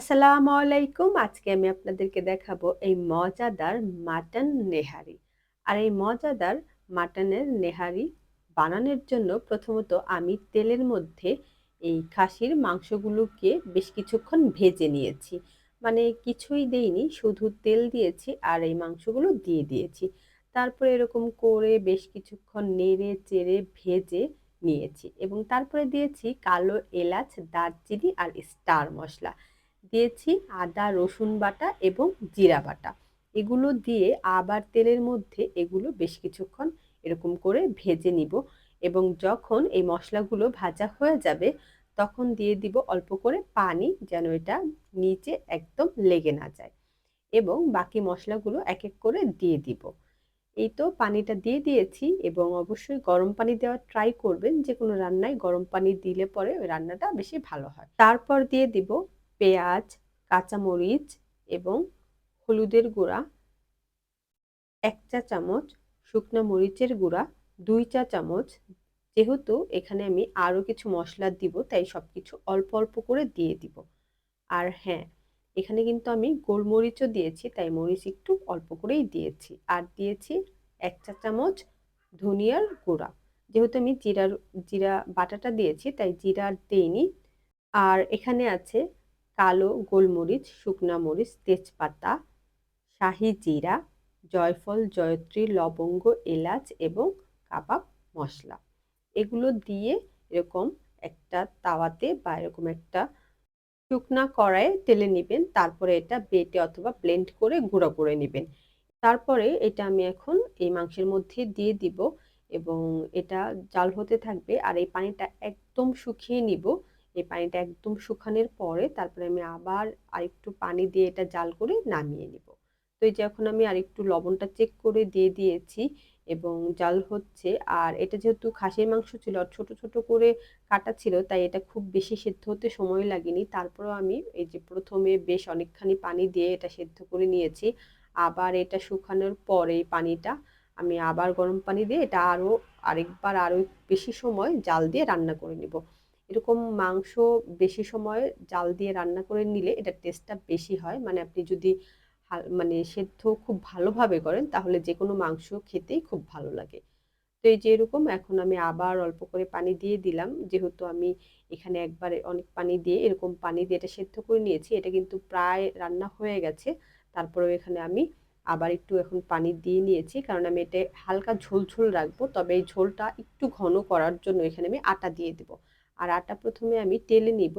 আসসালামু আলাইকুম। আজকে আমি আপনাদেরকে দেখাবো এই মজাদার মাটন নেহারি। আর এই মজাদার মাটনের নেহারি বানানোর জন্য প্রথমত আমি তেলের মধ্যে এই খাসির মাংসগুলোকে বেশ কিছুক্ষণ ভেজে নিয়েছি। মানে কিছুই দেইনি, শুধু তেল দিয়েছি আর এই মাংসগুলো দিয়ে দিয়েছি। তারপরে এরকম করে বেশ কিছুক্ষণ নেড়ে চেড়ে ভেজে নিয়েছি এবং তারপরে দিয়েছি কালো এলাচ, দারচিনি আর স্টার মশলা। দিয়েছি আদা, রসুন বাটা এবং জিরা বাটা। এগুলো দিয়ে আবার তেলের মধ্যে এগুলো বেশ কিছুক্ষণ এরকম করে ভেজে নিব এবং যখন এই মশলাগুলো ভাজা হয়ে যাবে তখন দিয়ে দিব অল্প করে পানি যেন এটা নিচে একদম লেগে না যায় এবং বাকি মশলাগুলো এক এক করে দিয়ে দিব। এই তো পানিটা দিয়ে দিয়েছি এবং অবশ্যই গরম পানি দেওয়ার ট্রাই করবেন। যে কোনো রান্নায় গরম পানি দিলে পরে ওই রান্নাটা বেশি ভালো হয়। তারপর দিয়ে দিব পেঁয়াজ, কাঁচামরিচ এবং হলুদের গুঁড়া, এক চা চামচ শুকনো মরিচের গুঁড়া, দুই চা চামচ। যেহেতু এখানে আমি আরও কিছু মশলা দিব, তাই সব কিছু অল্প অল্প করে দিয়ে দিব। আর হ্যাঁ এখানে কিন্তু আমি গোলমরিচও দিয়েছি, তাই মরিচ একটু অল্প করেই দিয়েছি। আর দিয়েছি এক চা চামচ ধনিয়ার গুঁড়া। যেহেতু আমি জিরার, জিরা বাটাটা দিয়েছি, তাই জিরা দেইনি। আর এখানে আছে কালো গোলমরিচ, শুকনা মরিচ, তেজপাতা, শাহি জিরা, জয়ফল, জয়ত্রী, লবঙ্গ, এলাচ এবং কাবাব মশলা। এগুলো দিয়ে এরকম একটা তাওয়াতে বা এরকম একটা শুকনা কড়াইয়ে তেলে নেবেন, তারপরে এটা বেটে অথবা ব্লেন্ড করে গুঁড়ো করে নেবেন। তারপরে এটা আমি এখন এই মাংসের মধ্যে দিয়ে দিব এবং এটা জাল হতে থাকবে আর এই পানিটা একদম শুকিয়ে নিব। এই পানিটা একদম শুকানোর পরে তারপরে আমি আবার আরেকটু পানি দিয়ে এটা জাল করে নামিয়ে নিব। তো এই যে এখন আমি আরেকটু লবণটা চেক করে দিয়ে দিয়েছি এবং জাল হচ্ছে। আর এটা যেহেতু খাসির মাংস ছিল আর ছোটো ছোটো করে কাটা ছিল, তাই এটা খুব বেশি সেদ্ধ হতে সময় লাগেনি। তারপরেও আমি এই যে প্রথমে বেশ অনেকখানি পানি দিয়ে এটা সেদ্ধ করে নিয়েছি। আবার এটা শুকানোর পরে এই পানিটা আমি আবার গরম পানি দিয়ে এটা আরও আরেকবার আরও বেশি সময় জাল দিয়ে রান্না করে নিব। এরকম মাংস বেশি সময় জাল দিয়ে রান্না করে নিলে এটা টেস্টটা বেশি হয়। মানে আপনি যদি মানে সেদ্ধ খুব ভালোভাবে করেন, তাহলে যে কোনো মাংস খেতেই খুব ভালো লাগে। তো এই যে এরকম, এখন আমি আবার অল্প করে পানি দিয়ে দিলাম। যেহেতু আমি এখানে একবারে অনেক পানি দিয়ে এরকম পানি দিয়ে এটা সেদ্ধ করে নিয়েছি, এটা কিন্তু প্রায় রান্না হয়ে গেছে। তারপরেও এখানে আমি আবার একটু এখন পানি দিয়ে নিয়েছি, কারণ আমি এটা হালকা ঝোল ঝোল রাখব। তবে এই ঝোলটা একটু ঘন করার জন্য এখানে আমি আটা দিয়ে দেবো। আর আটা প্রথমে আমি তেলে নিব,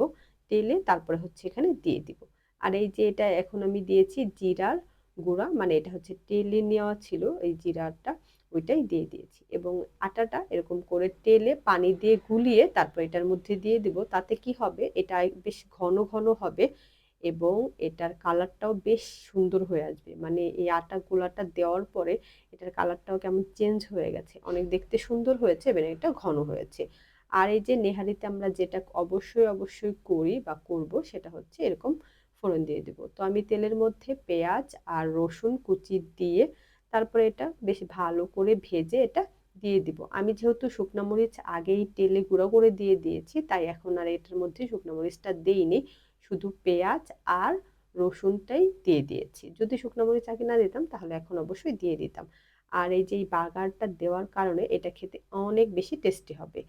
তেলে তারপরে হচ্ছে এখানে দিয়ে দিব। আর এই যে এটা এখন আমি দিয়েছি জিরার গুঁড়া মানে এটা হচ্ছে তেলে নেওয়া ছিল এই জিরাটা ওইটাই দিয়ে দিয়েছি। এবং আটাটা এরকম করে তেলে পানি দিয়ে গুলিয়ে তারপর এটার মধ্যে দিয়ে দিব, তাতে কি হবে? এটা বেশ ঘন ঘন হবে এবং এটার কালারটাও বেশ সুন্দর হয়ে আসবে। মানে এই আটা গোলাটা দেওয়ার পরে এটার কালারটাও কেমন চেঞ্জ হয়ে গেছে। অনেক দেখতে সুন্দর হয়েছে, এবং এটা ঘন হয়েছে। আর এই যে নেহারিতে আমরা যেটা অবশ্যই অবশ্যই করি বা করব সেটা হচ্ছে এরকম ফোড়ন দিয়ে দেব। তো আমি তেলের মধ্যে পেঁয়াজ আর রসুন কুচি দিয়ে তারপরে এটা বেশ ভালো করে ভেজে এটা দিয়ে দিব। আমি যেহেতু শুকনো মরিচ আগেই তেলে গুঁড়ো করে দিয়ে দিয়েছি, তাই এখন আর এটার মধ্যে শুকনো মরিচটা দিইনি। শুধু পেঁয়াজ আর রসুনটাই দিয়ে দিয়েছি। যদি শুকনো মরিচ আগে না দিতাম তাহলে এখন অবশ্যই দিয়ে দিতাম। আর এই যে এই বাগারটা দেওয়ার কারণে এটা খেতে অনেক বেশি টেস্টি হবে।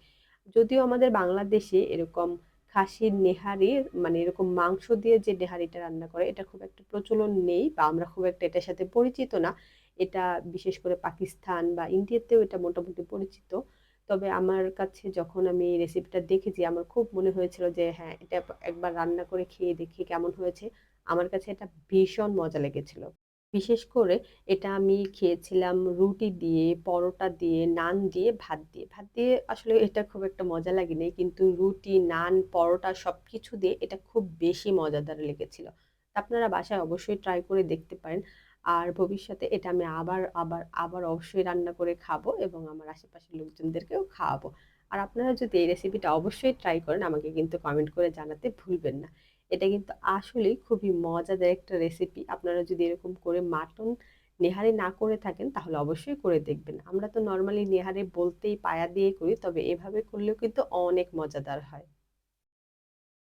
যদিও আমাদের বাংলাদেশে এরকম খাসির নেহারির মানে এরকম মাংস দিয়ে যে নেহারিটা রান্না করে, এটা খুব একটা প্রচলন নেই বা আমরা খুব একটা এটার সাথে পরিচিত না। এটা বিশেষ করে পাকিস্তান বা ইন্ডিয়াতেও এটা মোটামুটি পরিচিত। তবে আমার কাছে যখন আমি রেসিপিটা দেখেছি, আমার খুব মনে হয়েছিল যে হ্যাঁ এটা একবার রান্না করে খেয়ে দেখি কেমন হয়েছে। আমার কাছে এটা ভীষণ মজা লেগেছিল। বিশেষ করে এটা আমি খেয়েছিলাম রুটি দিয়ে, পরোটা দিয়ে, নান দিয়ে, ভাত দিয়ে। ভাত দিয়ে আসলে এটা খুব একটা মজা লাগেনি কিন্তু রুটি, নান, পরোটা সব কিছু দিয়ে এটা খুব বেশি মজাদার লেগেছিল। আপনারা বাসায় অবশ্যই ট্রাই করে দেখতে পারেন। আর ভবিষ্যতে এটা আমি আবার আবার আবার অবশ্যই রান্না করে খাব এবং আমার আশেপাশের লোকজনদেরকেও খাওয়াবো। আর আপনারা যদি এই রেসিপিটা অবশ্যই ট্রাই করেন আমাকে কিন্তু কমেন্ট করে জানাতে ভুলবেন না। এটা কিন্তু আসলেই খুবই মজাদার একটা রেসিপি আপনারা যদি এরকম করে মাটন নেহারে না করে থাকেন, তাহলে অবশ্যই করে দেখবেন। আমরা তো নর্মালি নেহারে বলতেই পায়া দিয়ে করি, তবে এভাবে করলেও কিন্তু অনেক মজাদার হয়।